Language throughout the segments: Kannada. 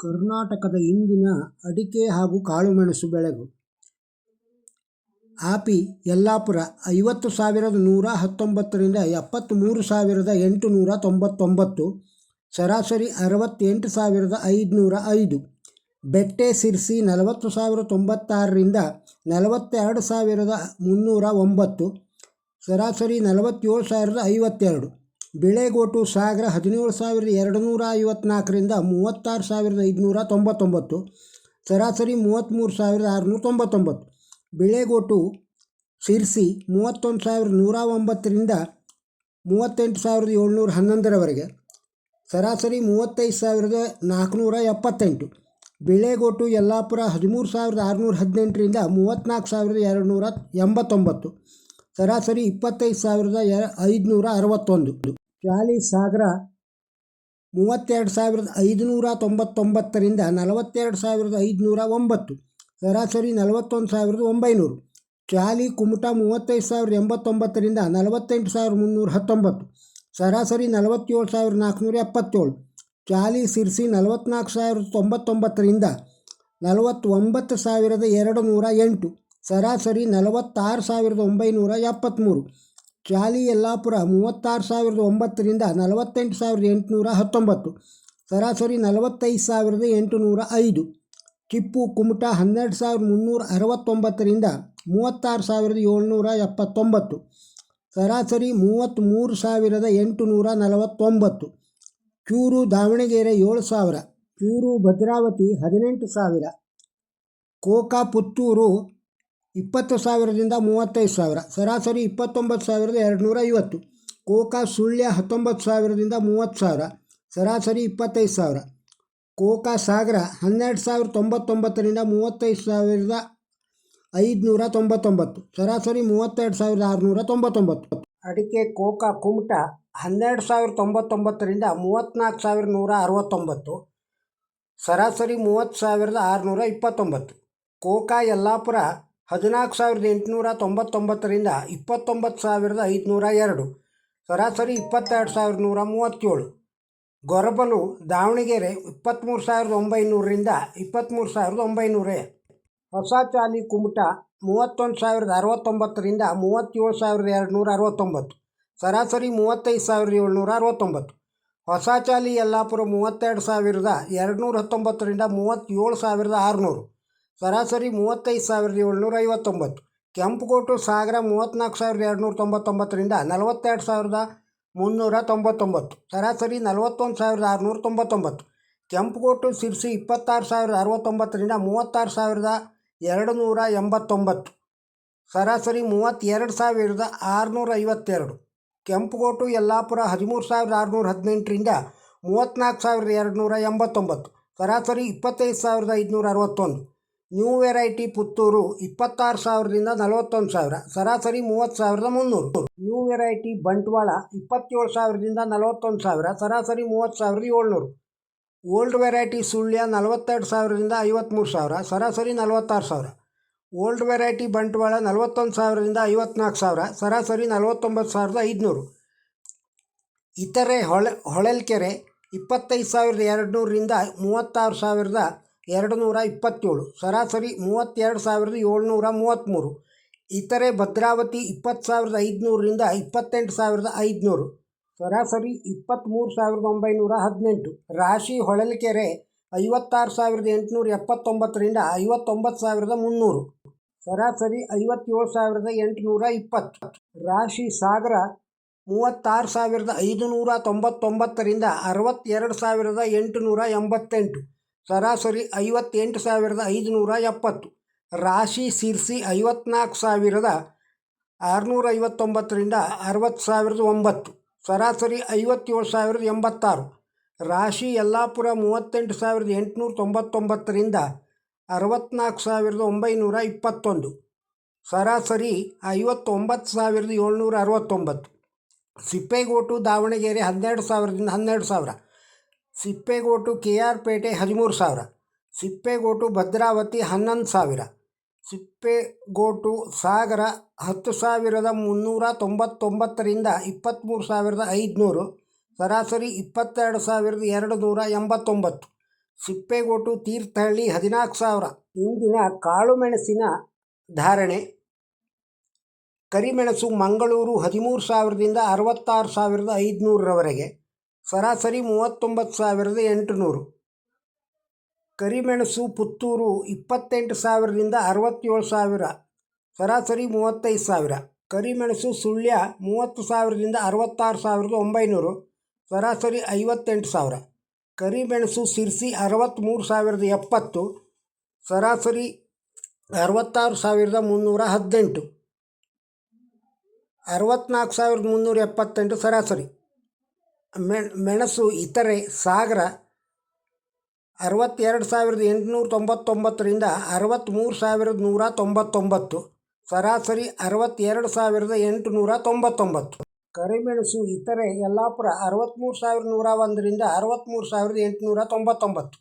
ಕರ್ನಾಟಕದ ಇಂದಿನ ಅಡಿಕೆ ಹಾಗೂ ಕಾಳುಮೆಣಸು ಬೆಳೆಗು ಆಪಿ, ಯಲ್ಲಾಪುರ, ಐವತ್ತು ಸಾವಿರದ ನೂರ ಹತ್ತೊಂಬತ್ತರಿಂದ ಎಪ್ಪತ್ತ್ಮೂರು ಸಾವಿರದ ಎಂಟುನೂರ ತೊಂಬತ್ತೊಂಬತ್ತು, ಸರಾಸರಿ ಅರವತ್ತೆಂಟು ಸಾವಿರದ ಐದುನೂರ ಐದು, ಬೆಟ್ಟೆ ಸಿರ್ಸಿ ನಲವತ್ತು ಸಾವಿರ ತೊಂಬತ್ತಾರರಿಂದ ನಲವತ್ತೆರಡು ಸಾವಿರದ ಮುನ್ನೂರ ಒಂಬತ್ತು, ಸರಾಸರಿ ನಲವತ್ತೇಳು ಸಾವಿರದ ಐವತ್ತೆರಡು. ಬಿಳೆಗೋಟು ಸಾಗರ ಹದಿನೇಳು ಸಾವಿರದ ಎರಡು ನೂರ ಐವತ್ನಾಲ್ಕರಿಂದ ಮೂವತ್ತಾರು ಸಾವಿರದ ಐದುನೂರ ತೊಂಬತ್ತೊಂಬತ್ತು, ಸರಾಸರಿ ಮೂವತ್ತ್ಮೂರು ಸಾವಿರದ ಆರುನೂರ ತೊಂಬತ್ತೊಂಬತ್ತು. ಬೆಳೆಗೋಟು ಸಿರ್ಸಿ ಮೂವತ್ತೊಂದು ಸಾವಿರದ ನೂರ ಒಂಬತ್ತರಿಂದ ಮೂವತ್ತೆಂಟು ಸಾವಿರದ ಏಳ್ನೂರ ಹನ್ನೊಂದರವರೆಗೆ, ಸರಾಸರಿ ಮೂವತ್ತೈದು ಸಾವಿರದ ನಾಲ್ಕುನೂರ ಎಪ್ಪತ್ತೆಂಟು. ಬೆಳೆಗೋಟು ಯಲ್ಲಾಪುರ ಹದಿಮೂರು ಸಾವಿರದ ಆರುನೂರ ಹದಿನೆಂಟರಿಂದ ಮೂವತ್ತ್ನಾಲ್ಕು ಸಾವಿರದ ಎರಡು ನೂರ ಎಂಬತ್ತೊಂಬತ್ತು. ಸರಾಸರಿ ಇಪ್ಪತ್ತೈದು ಸಾವಿರದ ಎ ಐದುನೂರ ಅರವತ್ತೊಂದು. ಚಾಲಿ ಸಾಗರ ಮೂವತ್ತೆರಡು ಸಾವಿರದ ಐದುನೂರ ತೊಂಬತ್ತೊಂಬತ್ತರಿಂದ ನಲವತ್ತೆರಡು ಸಾವಿರದ ಐದುನೂರ ಒಂಬತ್ತು. ಸರಾಸರಿ ನಲವತ್ತೊಂದು ಸಾವಿರದ ಒಂಬೈನೂರು. ಚಾಲಿ ಕುಮಟ ಮೂವತ್ತೈದು ಸಾವಿರದ ಎಂಬತ್ತೊಂಬತ್ತರಿಂದ ನಲವತ್ತೆಂಟು ಸಾವಿರದ ಮುನ್ನೂರ ಹತ್ತೊಂಬತ್ತು. ಸರಾಸರಿ ನಲವತ್ತೇಳು ಸಾವಿರದ ನಾಲ್ಕುನೂರ ಎಪ್ಪತ್ತೇಳು. ಚಾಲಿ ಸಿರ್ಸಿ ನಲವತ್ತ್ನಾಲ್ಕು ಸಾವಿರದ ತೊಂಬತ್ತೊಂಬತ್ತರಿಂದ ನಲವತ್ತೊಂಬತ್ತು ಸಾವಿರದ ಎರಡು ನೂರ ಎಂಟು. ಸರಾಸರಿ ನಲವತ್ತಾರು ಸಾವಿರದ ಒಂಬೈನೂರ ಎಪ್ಪತ್ತ್ಮೂರು ಚಾಲಿ ಯಲ್ಲಾಪುರ ಮೂವತ್ತಾರು ಸಾವಿರದ ಒಂಬತ್ತರಿಂದ ನಲವತ್ತೆಂಟು ಸಾವಿರದ ಎಂಟುನೂರ ಹತ್ತೊಂಬತ್ತು. ಸರಾಸರಿ ನಲವತ್ತೈದು ಸಾವಿರದ ಎಂಟುನೂರ ಐದು. ಟಿಪ್ಪು ಕುಮಟಾ ಹನ್ನೆರಡು ಸಾವಿರದ ಮುನ್ನೂರ ಅರವತ್ತೊಂಬತ್ತರಿಂದ ಮೂವತ್ತಾರು ಸಾವಿರದ ಏಳ್ನೂರ ಎಪ್ಪತ್ತೊಂಬತ್ತು. ಸರಾಸರಿ ಮೂವತ್ತ್ಮೂರು ಸಾವಿರದ ಎಂಟುನೂರ ನಲವತ್ತೊಂಬತ್ತು. ಚೂರು ದಾವಣಗೆರೆ ಏಳು ಸಾವಿರ. ಚೂರು ಭದ್ರಾವತಿ ಹದಿನೆಂಟು ಸಾವಿರ. ಕೋಕಾ ಪುತ್ತೂರು ಇಪ್ಪತ್ತು ಸಾವಿರದಿಂದ ಮೂವತ್ತೈದು ಸಾವಿರ. ಸರಾಸರಿ ಇಪ್ಪತ್ತೊಂಬತ್ತು ಸಾವಿರದ ಎರಡುನೂರ ಐವತ್ತು ಕೋಕಾ ಸುಳ್ಯ ಹತ್ತೊಂಬತ್ತು ಸಾವಿರದಿಂದ ಮೂವತ್ತು ಸಾವಿರ. ಸರಾಸರಿ ಇಪ್ಪತ್ತೈದು ಸಾವಿರ. ಕೋಕಾ ಸಾಗರ ಹನ್ನೆರಡು ಸಾವಿರದ ತೊಂಬತ್ತೊಂಬತ್ತರಿಂದ ಮೂವತ್ತೈದು ಸಾವಿರದ ಐದುನೂರ ತೊಂಬತ್ತೊಂಬತ್ತು ಸರಾಸರಿ ಮೂವತ್ತೆರಡು ಸಾವಿರದ ಆರುನೂರ ತೊಂಬತ್ತೊಂಬತ್ತು ಅಡಿಕೆ ಕೋಕಾ ಕುಮಟ ಹನ್ನೆರಡು ಸಾವಿರದ ತೊಂಬತ್ತೊಂಬತ್ತರಿಂದ ಮೂವತ್ತ್ನಾಲ್ಕು ಸಾವಿರದ ನೂರ ಅರವತ್ತೊಂಬತ್ತು ಸರಾಸರಿ ಮೂವತ್ತು ಸಾವಿರದ ಆರುನೂರ ಇಪ್ಪತ್ತೊಂಬತ್ತು ಕೋಕಾ ಯಲ್ಲಾಪುರ ಹದಿನಾಲ್ಕು ಸಾವಿರದ ಎಂಟುನೂರ ತೊಂಬತ್ತೊಂಬತ್ತರಿಂದ ಇಪ್ಪತ್ತೊಂಬತ್ತು ಸಾವಿರದ ಐದುನೂರ ಎರಡು. ಸರಾಸರಿ ಇಪ್ಪತ್ತೆರಡು ಸಾವಿರದ ನೂರ ಮೂವತ್ತೇಳು. ಗೊರಬಲು ದಾವಣಗೆರೆ ಇಪ್ಪತ್ತ್ಮೂರು ಸಾವಿರದ ಒಂಬೈನೂರರಿಂದ ಇಪ್ಪತ್ತ್ಮೂರು ಸಾವಿರದ ಒಂಬೈನೂರೇ. ಹೊಸ ಚಾಲಿ ಕುಮಟ ಮೂವತ್ತೊಂದು ಸಾವಿರದ ಅರವತ್ತೊಂಬತ್ತರಿಂದ ಮೂವತ್ತೇಳು ಸಾವಿರದ ಎರಡುನೂರ ಅರವತ್ತೊಂಬತ್ತು. ಸರಾಸರಿ ಮೂವತ್ತೈದು ಸಾವಿರದ ಏಳ್ನೂರ ಅರವತ್ತೊಂಬತ್ತು. ಹೊಸ ಚಾಲಿ ಯಲ್ಲಾಪುರ ಮೂವತ್ತೆರಡು ಸಾವಿರದ ಎರಡುನೂರ ಹತ್ತೊಂಬತ್ತರಿಂದ ಮೂವತ್ತೇಳು ಸಾವಿರದ ಆರುನೂರು. ಸರಾಸರಿ ಮೂವತ್ತೈದು ಸಾವಿರದ ಏಳ್ನೂರ ಐವತ್ತೊಂಬತ್ತು ಕೆಂಪುಕೋಟು ಸಾಗರ ಮೂವತ್ತ್ನಾಲ್ಕು ಸಾವಿರದ ಎರಡುನೂರ ತೊಂಬತ್ತೊಂಬತ್ತರಿಂದ ನಲವತ್ತೆರಡು ಸಾವಿರದ ಮುನ್ನೂರ ತೊಂಬತ್ತೊಂಬತ್ತು ಸರಾಸರಿ ನಲವತ್ತೊಂದು ಸಾವಿರದ ಆರುನೂರ ತೊಂಬತ್ತೊಂಬತ್ತು ಕೆಂಪುಕೋಟು ಸಿರ್ಸಿ ಇಪ್ಪತ್ತಾರು ಸಾವಿರದ ಅರವತ್ತೊಂಬತ್ತರಿಂದ ಮೂವತ್ತಾರು ಸಾವಿರದ ಎರಡು ನೂರ ಎಂಬತ್ತೊಂಬತ್ತು. ಸರಾಸರಿ ಮೂವತ್ತೆರಡು ಸಾವಿರದ ಆರುನೂರ ಐವತ್ತೆರಡು ಕೆಂಪುಗೋಟು ಯಲ್ಲಾಪುರ ಹದಿಮೂರು ಸಾವಿರದ ಆರುನೂರ ಹದಿನೆಂಟರಿಂದ ಮೂವತ್ತ್ನಾಲ್ಕು ಸಾವಿರದ ಎರಡು ನೂರ ಎಂಬತ್ತೊಂಬತ್ತು. ಸರಾಸರಿ ಇಪ್ಪತ್ತೈದು ಸಾವಿರದ ಐದುನೂರ ಅರವತ್ತೊಂದು ನ್ಯೂ ವೆರೈಟಿ ಪುತ್ತೂರು, ಇಪ್ಪತ್ತಾರು ಸಾವಿರದಿಂದ ನಲವತ್ತೊಂದು ಸಾವಿರ, ಸರಾಸರಿ ಮೂವತ್ತು ಸಾವಿರದ ಮುನ್ನೂರು. ನ್ಯೂ ವೆರೈಟಿ ಬಂಟ್ವಾಳ, ಇಪ್ಪತ್ತೇಳು ಸಾವಿರದಿಂದ ನಲವತ್ತೊಂದು ಸಾವಿರ, ಸರಾಸರಿ ಮೂವತ್ತು ಸಾವಿರದ ಏಳ್ನೂರು. ಓಲ್ಡ್ ವೆರೈಟಿ ಸುಳ್ಯ, ನಲವತ್ತೆರಡು ಸಾವಿರದಿಂದ ಐವತ್ತ್ಮೂರು ಸಾವಿರ, ಸರಾಸರಿ ನಲವತ್ತಾರು ಸಾವಿರ. ಓಲ್ಡ್ ವೆರೈಟಿ ಬಂಟ್ವಾಳ, ನಲವತ್ತೊಂದು ಸಾವಿರದಿಂದ ಐವತ್ನಾಲ್ಕು ಸಾವಿರ, ಸರಾಸರಿ ನಲವತ್ತೊಂಬತ್ತು ಸಾವಿರದ ಐದುನೂರು. ಇತರೆ ಹೊಳೆ, ಹೊಳಲ್ಕೆರೆ, ಇಪ್ಪತ್ತೈದು ಸಾವಿರದ ಎರಡು ನೂರರಿಂದ ಮೂವತ್ತಾರು ಸಾವಿರದ ಎರಡು ನೂರ ಇಪ್ಪತ್ತೇಳು ಸರಾಸರಿ ಮೂವತ್ತೆರಡು ಸಾವಿರದ ಏಳ್ನೂರ ಮೂವತ್ತ್ಮೂರು ಇತರೆ ಭದ್ರಾವತಿ ಇಪ್ಪತ್ತು ಸಾವಿರದ ಐದುನೂರರಿಂದ ಇಪ್ಪತ್ತೆಂಟು ಸಾವಿರದ ಐದುನೂರು, ಸರಾಸರಿ ಇಪ್ಪತ್ತ್ಮೂರು ಸಾವಿರದ ಒಂಬೈನೂರ ಹದಿನೆಂಟು ರಾಶಿ ಹೊಳಲ್ಕೆರೆ ಐವತ್ತಾರು ಸಾವಿರದ ಎಂಟುನೂರ ಎಪ್ಪತ್ತೊಂಬತ್ತರಿಂದ ಐವತ್ತೊಂಬತ್ತು ಸಾವಿರದ ಮುನ್ನೂರು, ಸರಾಸರಿ ಐವತ್ತೇಳು ಸಾವಿರದ ಎಂಟುನೂರ ಇಪ್ಪತ್ತು ರಾಶಿ ಸಾಗರ ಮೂವತ್ತಾರು ಸಾವಿರದ ಐದುನೂರ ತೊಂಬತ್ತೊಂಬತ್ತರಿಂದ ಅರವತ್ತೆರಡು ಸಾವಿರದ ಎಂಟುನೂರ ಎಂಬತ್ತೆಂಟು ಸರಾಸರಿ ಐವತ್ತೆಂಟು ಸಾವಿರದ ಐದುನೂರ ಎಪ್ಪತ್ತು. ರಾಶಿ ಸಿರ್ಸಿ ಐವತ್ನಾಲ್ಕು ಸಾವಿರದ ಆರುನೂರ ಐವತ್ತೊಂಬತ್ತರಿಂದ ಅರವತ್ತು ಸಾವಿರದ ಒಂಬತ್ತು. ಸರಾಸರಿ ಐವತ್ತೇಳು ಸಾವಿರದ ಎಂಬತ್ತಾರು. ರಾಶಿ ಯಲ್ಲಾಪುರ ಮೂವತ್ತೆಂಟು ಸಾವಿರದ ಎಂಟುನೂರ ತೊಂಬತ್ತೊಂಬತ್ತರಿಂದ ಅರವತ್ನಾಲ್ಕು ಸಾವಿರದ ಒಂಬೈನೂರ ಇಪ್ಪತ್ತೊಂದು. ಸರಾಸರಿ ಐವತ್ತೊಂಬತ್ತು ಸಾವಿರದ ಏಳ್ನೂರ ಅರವತ್ತೊಂಬತ್ತು. ಸಿಪ್ಪೇಗೋಟು ದಾವಣಗೆರೆ ಹನ್ನೆರಡು ಸಾವಿರದಿಂದ ಹನ್ನೆರಡು ಸಾವಿರ. ಸಿಪ್ಪೇಗೋಟು ಕೆ ಆರ್ ಪೇಟೆ ಹದಿಮೂರು ಸಾವಿರ, ಸಿಪ್ಪೆಗೋಟು ಭದ್ರಾವತಿ ಹನ್ನೊಂದು ಸಾವಿರ, ಸಿಪ್ಪೆಗೋಟು ಸಾಗರ ಹತ್ತು ಸಾವಿರದ ಮುನ್ನೂರ ತೊಂಬತ್ತೊಂಬತ್ತರಿಂದ ಇಪ್ಪತ್ತ್ಮೂರು ಸಾವಿರದ ಐದುನೂರು, ಸರಾಸರಿ ಇಪ್ಪತ್ತೆರಡು ಸಾವಿರದ ಎರಡು ನೂರ ಎಂಬತ್ತೊಂಬತ್ತು, ಸಿಪ್ಪೆಗೋಟು ತೀರ್ಥಹಳ್ಳಿ ಹದಿನಾಲ್ಕು ಸಾವಿರ. ಇಂದಿನ ಕಾಳುಮೆಣಸಿನ ಧಾರಣೆ, ಕರಿಮೆಣಸು ಮಂಗಳೂರು ಹದಿಮೂರು ಸಾವಿರದಿಂದ ಅರವತ್ತಾರು ಸಾವಿರದ ಐದುನೂರರವರೆಗೆ ಸರಾಸರಿ ಮೂವತ್ತೊಂಬತ್ತು ಸಾವಿರದ ಎಂಟುನೂರು. ಕರಿಮೆಣಸು ಪುತ್ತೂರು ಇಪ್ಪತ್ತೆಂಟು ಸಾವಿರದಿಂದ ಅರವತ್ತೇಳು ಸಾವಿರ. ಸರಾಸರಿ ಮೂವತ್ತೈದು ಸಾವಿರ. ಕರಿಮೆಣಸು ಸುಳ್ಯ ಮೂವತ್ತು ಸಾವಿರದಿಂದ ಅರವತ್ತಾರು ಸಾವಿರದ ಒಂಬೈನೂರು. ಸರಾಸರಿ ಐವತ್ತೆಂಟು ಸಾವಿರ. ಕರಿಮೆಣಸು ಸಿರ್ಸಿ ಅರವತ್ತ್ಮೂರು ಸಾವಿರದ ಎಪ್ಪತ್ತು. ಸರಾಸರಿ ಅರವತ್ತಾರು ಸಾವಿರದ ಮುನ್ನೂರ ಹದಿನೆಂಟು. ಅರವತ್ತ್ನಾಲ್ಕು ಸಾವಿರದ ಮುನ್ನೂರ ಎಪ್ಪತ್ತೆಂಟು ಸರಾಸರಿ. ಮೆಣ್, ಮೆಣಸು ಇತರೆ ಸಾಗರ ಅರವತ್ತೆರಡು ಸಾವಿರದ ಎಂಟುನೂರ ತೊಂಬತ್ತೊಂಬತ್ತರಿಂದ ಅರವತ್ತ್ಮೂರು ಸಾವಿರದ ನೂರ ತೊಂಬತ್ತೊಂಬತ್ತು, ಸರಾಸರಿ ಅರವತ್ತೆರಡು ಸಾವಿರದ ಎಂಟುನೂರ ತೊಂಬತ್ತೊಂಬತ್ತು. ಕರಿಮೆಣಸು ಇತರೆ ಯಲ್ಲಾಪುರ ಅರವತ್ತ್ಮೂರು ಸಾವಿರದ ನೂರ ಒಂದರಿಂದ ಅರವತ್ತ್ಮೂರು ಸಾವಿರದ ಎಂಟುನೂರ ತೊಂಬತ್ತೊಂಬತ್ತು,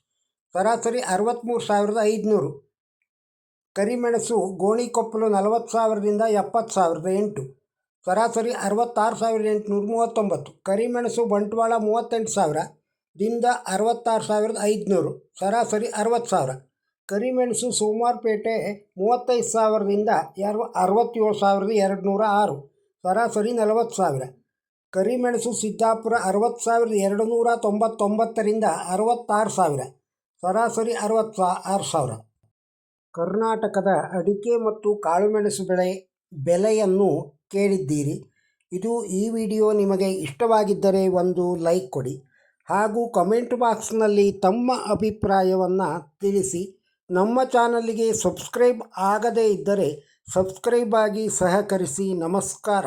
ಸರಾಸರಿ ಅರವತ್ತ್ಮೂರು ಸಾವಿರದ ಐದುನೂರು. ಕರಿಮೆಣಸು ಗೋಣಿಕೊಪ್ಪಲು ನಲವತ್ತು ಸಾವಿರದಿಂದ ಎಪ್ಪತ್ತು ಸಾವಿರದ ಎಂಟು. ಸರಾಸರಿ ಅರವತ್ತಾರು ಸಾವಿರದ ಎಂಟುನೂರ ಮೂವತ್ತೊಂಬತ್ತು, ಕರಿಮೆಣಸು, ಬಂಟ್ವಾಳ ಮೂವತ್ತೆಂಟು ಸಾವಿರ, ದಿಂದ ಅರವತ್ತಾರು ಸಾವಿರದ ಐದುನೂರು, ಸರಾಸರಿ ಅರವತ್ತು ಸಾವಿರ, ಕರಿಮೆಣಸು ಸೋಮವಾರಪೇಟೆ ಮೂವತ್ತೈದು ಸಾವಿರದಿಂದ ಎರಡು ಅರವತ್ತೇಳು ಸಾವಿರದ ಎರಡು ನೂರ ಆರು, ಸರಾಸರಿ ನಲವತ್ತು ಸಾವಿರ, ಕರಿಮೆಣಸು ಸಿದ್ದಾಪುರ ಅರವತ್ತು ಸಾವಿರದ ಎರಡು ನೂರ ತೊಂಬತ್ತೊಂಬತ್ತರಿಂದ ಅರವತ್ತಾರು ಸಾವಿರ, ಸರಾಸರಿ ಅರವತ್ತು ಸಾ, ಆರು ಸಾವಿರ. ಕರ್ನಾಟಕದ ಅಡಿಕೆ ಮತ್ತು ಕಾಳುಮೆಣಸು ಬೆಳೆ ಬೆಲೆಯನ್ನು ಕೇಳಿದ್ದೀರಿ. ಇದು ಈ ವಿಡಿಯೋ ನಿಮಗೆ ಇಷ್ಟವಾಗಿದ್ದರೆ ಒಂದು ಲೈಕ್ ಕೊಡಿ ಹಾಗೂ ಕಮೆಂಟ್ ಬಾಕ್ಸ್ನಲ್ಲಿ ತಮ್ಮ ಅಭಿಪ್ರಾಯವನ್ನು ತಿಳಿಸಿ. ನಮ್ಮ ಚಾನಲ್ಗೆ ಸಬ್ಸ್ಕ್ರೈಬ್ ಆಗದೇ ಇದ್ದರೆ ಸಬ್ಸ್ಕ್ರೈಬ್ ಆಗಿ ಸಹಕರಿಸಿ. ನಮಸ್ಕಾರ.